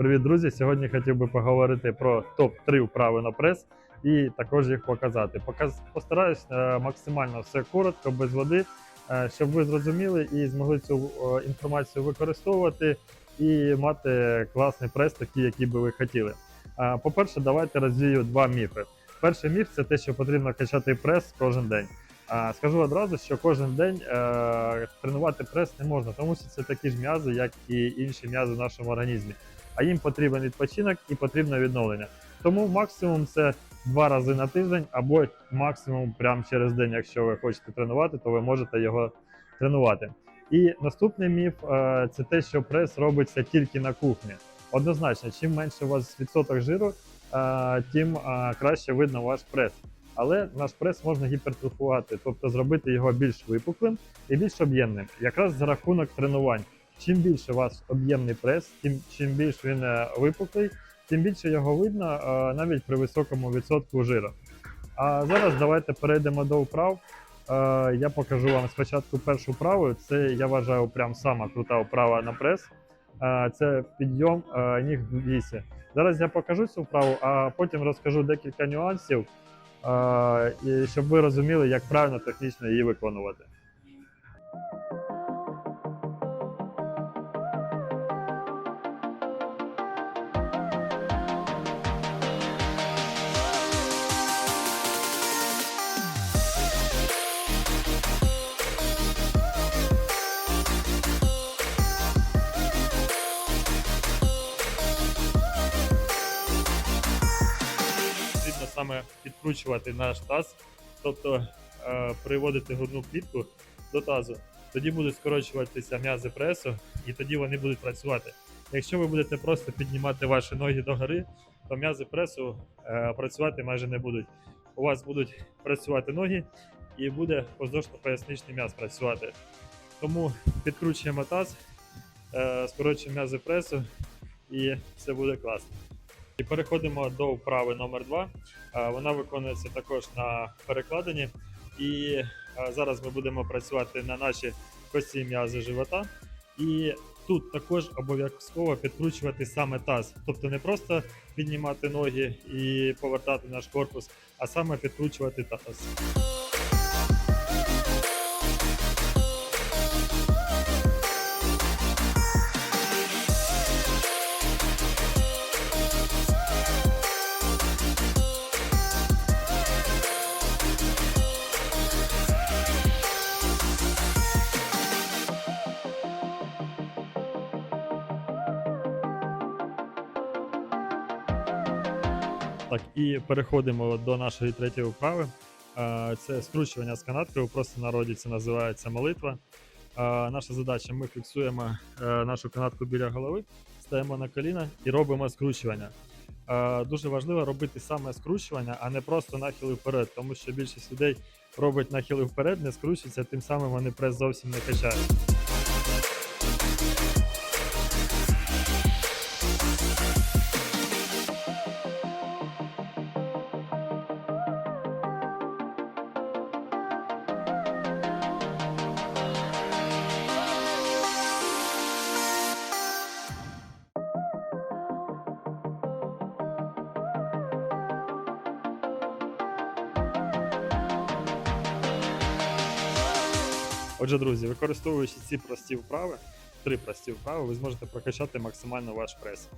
Привіт, друзі! Сьогодні хотів би поговорити про топ-3 вправи на прес і також їх показати. Показ... Постараюсь е, максимально все коротко, без води, е, щоб ви зрозуміли і змогли цю е, інформацію використовувати і мати класний прес, такий, який би ви хотіли. По-перше, давайте розвію два міфи. Перший міф це те, що потрібно качати прес кожен день. Скажу одразу, що кожен день тренувати прес не можна, тому що це такі ж м'язи, як і інші м'язи в нашому організмі. А їм потрібен відпочинок і потрібне відновлення. Тому максимум це два рази на тиждень, або максимум прямо через день, якщо ви хочете тренувати, то ви можете його тренувати. І наступний міф е, це те, що прес робиться тільки на кухні. Однозначно, чим менше у вас відсоток жиру, е, тим е, краще видно ваш прес. Але наш прес можна гіпертрофувати, тобто зробити його більш випуклим і більш об'ємним, якраз за рахунок тренувань. Чим більше у вас об'ємний прес, тим чим більш він е, випуклий, тим більше його видно е, навіть при високому відсотку жиру. А зараз давайте перейдемо до вправ. Е, Я покажу вам спочатку першу вправу. Це я вважаю прям сама крута вправа на прес. Це підйом ніг в вісі. Зараз я покажу цю вправу, а потім розкажу декілька нюансів, щоб ви розуміли, як правильно технічно її виконувати. Потрібно саме підкручувати наш таз, тобто е, приводити грудну клітку до тазу. Тоді будуть скорочуватися м'язи пресу, і тоді вони будуть працювати. Якщо ви будете просто піднімати ваші ноги догори, то м'язи пресу е, працювати майже не будуть. У вас будуть працювати ноги і буде поздошно-поясничний м'яз працювати. Тому підкручуємо таз, е, скорочуємо м'язи пресу, і все буде класно. І переходимо до вправи номер 2 Вона виконується також на перекладині. І е, зараз ми будемо працювати на наші кості м'язи живота. І тут також обов'язково підкручувати саме таз. Тобто не просто піднімати ноги і повертати наш корпус, а саме підкручувати таз. Так, і переходимо до нашої третьої вправи. Це скручування з канаткою. Просто народі це називається молитва. Наша задача: ми фіксуємо е, нашу канатку біля голови, стаємо на коліна і робимо скручування. Дуже важливо робити саме скручування, а не просто нахили вперед, тому що більшість людей робить нахили вперед, не скручуються, тим самим вони прес зовсім не качають. Отже, друзі, використовуючи ці прості вправи, три прості вправи, ви зможете прокачати максимально ваш прес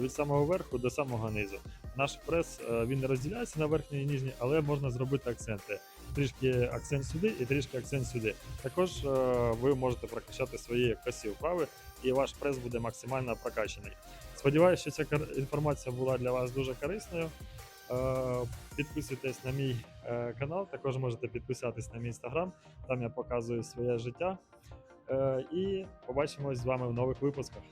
від самого верху до самого низу. Наш прес е, він не розділяється на верхній і нижній, але можна зробити акценти. Трішки акцент сюди і трішки акцент сюди. Також е, ви можете прокачати свої косі вправи, і ваш прес буде максимально прокачаний. Сподіваюся, що ця інформація була для вас дуже корисною. Е, Підписуйтесь на мій е, канал, також можете підписатись на мій інстаграм, там я показую своє життя. Е, І побачимось з вами в нових випусках.